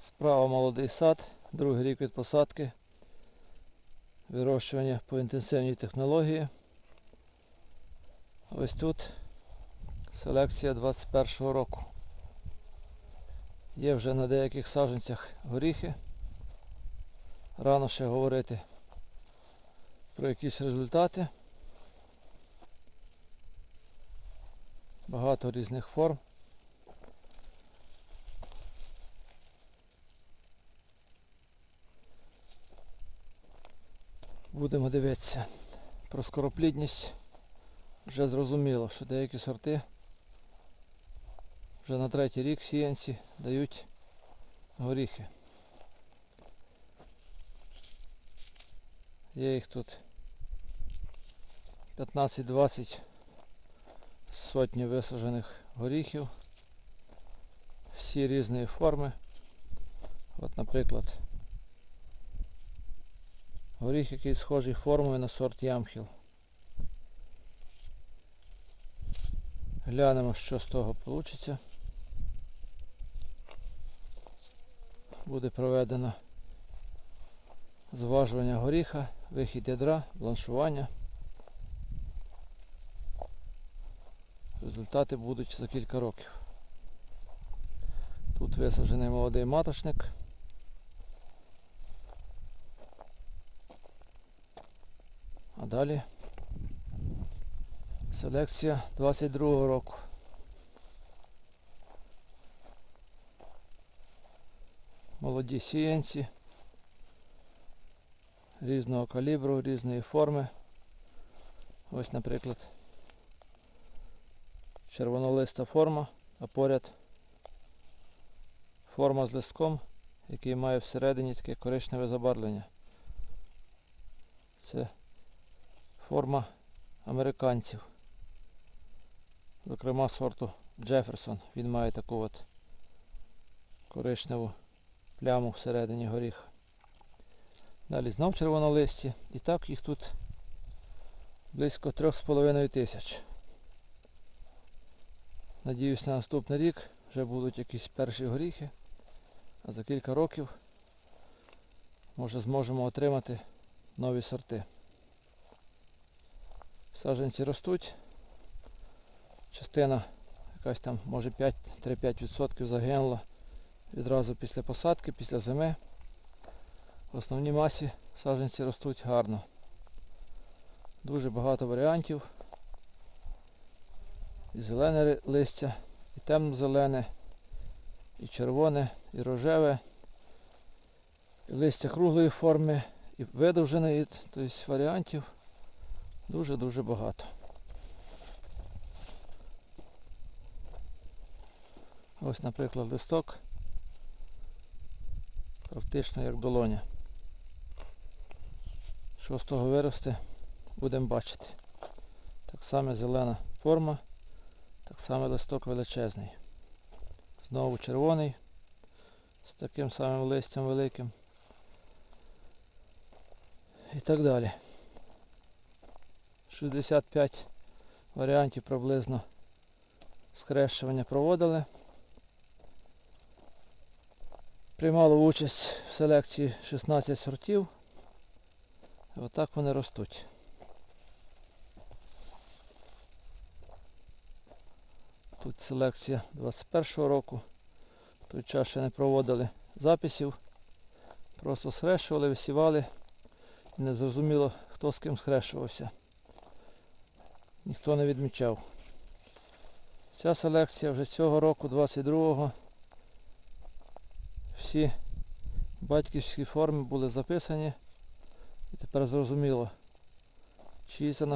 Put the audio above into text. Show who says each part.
Speaker 1: Справа молодий сад, другий рік від посадки. Вирощування по інтенсивній технології. Ось тут селекція 21 року. Є вже на деяких саджанцях горіхи. Рано ще говорити про якісь результати. Багато різних форм. Будемо дивитися про скороплідність. Вже зрозуміло, що деякі сорти вже на третій рік сіянці дають горіхи. Є їх тут 15-20 сотні висаджених горіхів. Всі різної форми. От, наприклад, горіх, який схожий формою на сорт Ямхіл. Глянемо, що з того вийде. Буде проведено зважування горіха, вихід ядра, бланшування. Результати будуть за кілька років. Тут висаджений молодий маточник. Далі селекція 22 року. Молоді сіянці різного калібру, різної форми. Ось, наприклад, червонолиста форма, а поряд форма з листком, який має всередині таке коричневе забарвлення. Це форма американців. Зокрема сорту Джеферсон. Він має таку от коричневу пляму всередині горіха. Далі знов червонолисті. І так їх тут близько 3,5 тисяч. Надіюсь на наступний рік вже будуть якісь перші горіхи. А за кілька років може зможемо отримати нові сорти. Саджанці ростуть. Частина якась там може 5-3-5% загинула відразу після посадки, після зими. В основній масі саджанці ростуть гарно. Дуже багато варіантів. І зелене листя, і темно-зелене, і червоне, і рожеве, і листя круглої форми, і видовженої, тобто варіантів дуже-дуже багато. Ось, наприклад, листок. Практично як долоня. Що з того виросте, будемо бачити. Так само зелена форма, так само листок величезний. Знову червоний, з таким самим листям великим. І так далі. 65 варіантів приблизно скрещування проводили. Приймало участь в селекції 16 сортів. Отак вони ростуть. Тут селекція 21 року. В той час ще не проводили записів. Просто схрещували, висівали. Не зрозуміло, хто з ким схрещувався. Ніхто не відмічав. Ця селекція вже цього року, 22-го, всі батьківські форми були записані. І тепер зрозуміло, чиї це